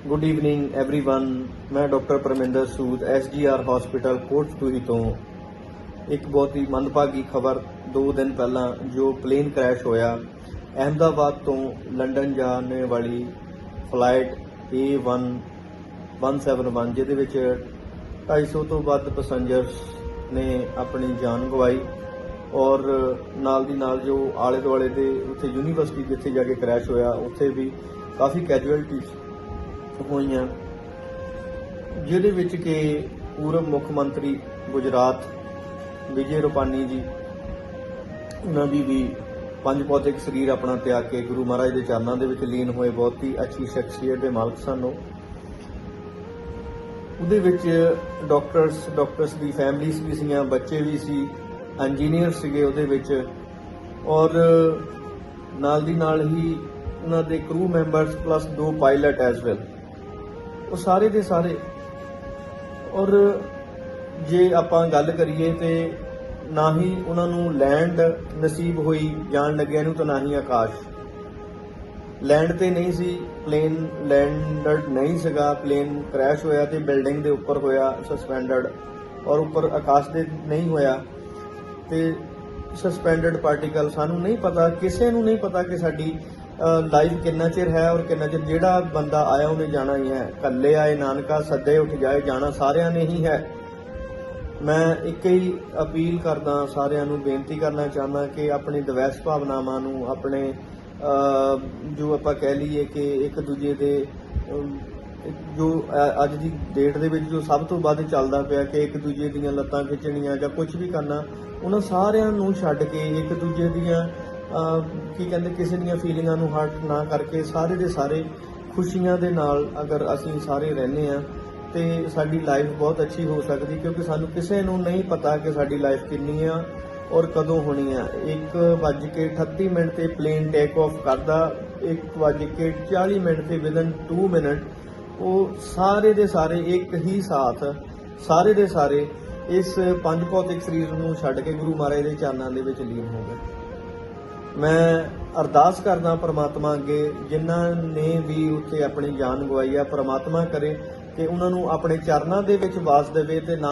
Good evening everyone ਮੈਂ doctor Parminder Sood SGR hospital Kotpuri ਤੋਂ ਇੱਕ ਬਹੁਤ ਹੀ ਮੰਦਭਾਗੀ ਖਬਰ 2 ਦਿਨ ਪਹਿਲਾਂ ਜੋ ਪਲੇਨ ਕ੍ਰੈਸ਼ ਹੋਇਆ ਅਹਿਮਦਾਬਾਦ ਤੋਂ ਲੰਡਨ ਜਾਣ ਵਾਲੀ ਫਲਾਈਟ A1 171 ਜਿਹਦੇ ਵਿੱਚ 250 ਤੋਂ ਵੱਧ ਪੈਸੇਂਜਰਸ ਨੇ ਆਪਣੀ ਜਾਨ ਗਵਾਈ ਔਰ ਨਾਲ ਦੀ ਨਾਲ ਜੋ ਆਲੇ ਦੁਆਲੇ ਦੇ ਉੱਥੇ ਯੂਨੀਵਰਸਿਟੀ ਜਿੱਥੇ ਜਾ ਕੇ ਕ੍ਰੈਸ਼ ਹੋਇਆ ਉੱਥੇ ਵੀ ਕਾਫੀ ਕੈਜੂਅਲਟੀਜ਼ ਹੋਈਆਂ, ਜਿਹਦੇ ਵਿੱਚ ਕਿ ਪੂਰਬ ਮੁੱਖ ਮੰਤਰੀ ਗੁਜਰਾਤ ਵਿਜੇ ਰੁਪਾਨੀ ਜੀ, ਉਹਨਾਂ ਦੀ ਵੀ ਪੰਜ ਭੌਤਿਕ ਸਰੀਰ ਆਪਣਾ ਤਿਆਗ ਕੇ ਗੁਰੂ ਮਹਾਰਾਜ ਦੇ ਚਰਨਾਂ ਦੇ ਵਿੱਚ ਲੀਨ ਹੋਏ ਬਹੁਤ ਹੀ ਅੱਛੀ ਸ਼ਖਸੀਅਤ ਦੇ ਮਾਲਕ ਸਨ ਉਹ। ਉਹਦੇ ਵਿੱਚ ਡਾਕਟਰਸ ਡਾਕਟਰਸ ਦੀ ਫੈਮਲੀਜ਼ ਵੀ ਸੀਆਂ ਬੱਚੇ ਵੀ ਸੀ ਇੰਜੀਨੀਅਰ ਸੀਗੇ ਉਹਦੇ ਵਿੱਚ ਔਰ ਨਾਲ ਦੀ ਨਾਲ ਹੀ ਉਹਨਾਂ ਦੇ ਕਰੂ ਮੈਂਬਰਸ ਪਲੱਸ ਦੋ ਪਾਇਲਟ ਐਸ ਵੈਲ ਉਹ ਸਾਰੇ ਦੇ ਸਾਰੇ। ਔਰ ਜੇ ਆਪਾਂ ਗੱਲ ਕਰੀਏ ਤੇ ਨਾ ਹੀ ਉਹਨਾਂ ਨੂੰ ਲੈਂਡ ਨਸੀਬ ਹੋਈ, ਜਾਣ ਲੱਗਿਆ ਨੂੰ ਤਾਂ ਨਾ ਹੀ ਆਕਾਸ਼। ਲੈਂਡ ਤੇ ਨਹੀਂ ਸੀ, ਪਲੇਨ ਲੈਂਡਡ ਨਹੀਂ ਸੀਗਾ। ਪਲੇਨ ਕ੍ਰੈਸ਼ ਹੋਇਆ ਤੇ ਬਿਲਡਿੰਗ ਦੇ ਉੱਪਰ ਹੋਇਆ ਸਸਪੈਂਡਡ ਔਰ ਉੱਪਰ ਆਕਾਸ਼ ਦੇ ਨਹੀਂ ਹੋਇਆ। ਤੇ ਸਸਪੈਂਡਡ ਪਾਰਟੀਕਲ ਸਾਨੂੰ ਨਹੀਂ ਪਤਾ, ਕਿਸੇ ਨੂੰ ਨਹੀਂ ਪਤਾ ਕਿ ਸਾਡੀ ਲਾਈਫ ਕਿੰਨਾ ਚਿਰ ਹੈ ਔਰ ਕਿੰਨਾ ਚਿਰ ਜਿਹੜਾ ਬੰਦਾ ਆਇਆ ਉਹਨੇ ਜਾਣਾ ਹੀ ਹੈ। ਕੱਲੇ ਆਏ ਨਾਨਕਾ, ਸੱਦੇ ਉੱਠ ਜਾਏ, ਜਾਣਾ ਸਾਰਿਆਂ ਨੇ ਹੀ ਹੈ। ਮੈਂ ਇੱਕ ਹੀ ਅਪੀਲ ਕਰਦਾ ਸਾਰਿਆਂ ਨੂੰ, ਬੇਨਤੀ ਕਰਨਾ ਚਾਹੁੰਦਾ ਕਿ ਆਪਣੀ ਦਵੈਸ ਭਾਵਨਾਵਾਂ ਨੂੰ, ਆਪਣੇ ਜੋ ਆਪਾਂ ਕਹਿ ਲਈਏ ਕਿ ਇੱਕ ਦੂਜੇ ਦੇ ਜੋ ਅੱਜ ਦੀ ਡੇਟ ਦੇ ਵਿੱਚ ਜੋ ਸਭ ਤੋਂ ਵੱਧ ਚੱਲਦਾ ਪਿਆ ਕਿ ਇੱਕ ਦੂਜੇ ਦੀਆਂ ਲੱਤਾਂ ਖਿੱਚਣੀਆਂ ਜਾਂ ਕੁਝ ਵੀ ਕਰਨਾ, ਉਹਨਾਂ ਸਾਰਿਆਂ ਨੂੰ ਛੱਡ ਕੇ ਇੱਕ ਦੂਜੇ ਦੀਆਂ ਕੀ ਕਹਿੰਦੇ, ਕਿਸੇ ਦੀਆਂ ਫੀਲਿੰਗਾਂ ਨੂੰ ਹਰਟ ਨਾ ਕਰਕੇ ਸਾਰੇ ਦੇ ਸਾਰੇ ਖੁਸ਼ੀਆਂ ਦੇ ਨਾਲ ਅਗਰ ਅਸੀਂ ਸਾਰੇ ਰਹਿੰਦੇ ਆ ਤੇ ਸਾਡੀ ਲਾਈਫ ਬਹੁਤ ਅੱਛੀ ਹੋ ਸਕਦੀ, ਕਿਉਂਕਿ ਸਾਨੂੰ ਕਿਸੇ ਨੂੰ ਨਹੀਂ ਪਤਾ ਕਿ ਸਾਡੀ ਲਾਈਫ ਕਿੰਨੀ ਆ ਔਰ ਕਦੋਂ ਹੋਣੀ ਆ। 1:38 ਮਿੰਟ ਤੇ ਪਲੇਨ ਟੇਕ ਆਫ ਕਰਦਾ 1:40 ਮਿੰਟ ਤੇ ਵਿਦਨ 2 ਮਿੰਟ ਉਹ ਸਾਰੇ ਦੇ ਸਾਰੇ ਇੱਕ ਹੀ ਸਾਥ, ਸਾਰੇ ਦੇ ਸਾਰੇ ਇਸ ਪੰਜ ਭੌਤਿਕ ਸਰੀਰ ਨੂੰ ਛੱਡ ਕੇ ਗੁਰੂ ਮਹਾਰਾਜ ਦੇ ਚਰਨਾਂ ਦੇ ਵਿੱਚ ਲੀਨ ਹੋ ਗਏ। ਮੈਂ ਅਰਦਾਸ ਕਰਦਾ ਪ੍ਰਮਾਤਮਾ ਅੱਗੇ, ਜਿਨ੍ਹਾਂ ਨੇ ਵੀ ਉੱਥੇ ਆਪਣੀ ਜਾਨ ਗਵਾਈ ਆ, ਪ੍ਰਮਾਤਮਾ ਕਰੇ ਕਿ ਉਹਨਾਂ ਨੂੰ ਆਪਣੇ ਚਰਨਾਂ ਦੇ ਵਿੱਚ ਵਾਸ ਦੇਵੇ ਤੇ ਨਾ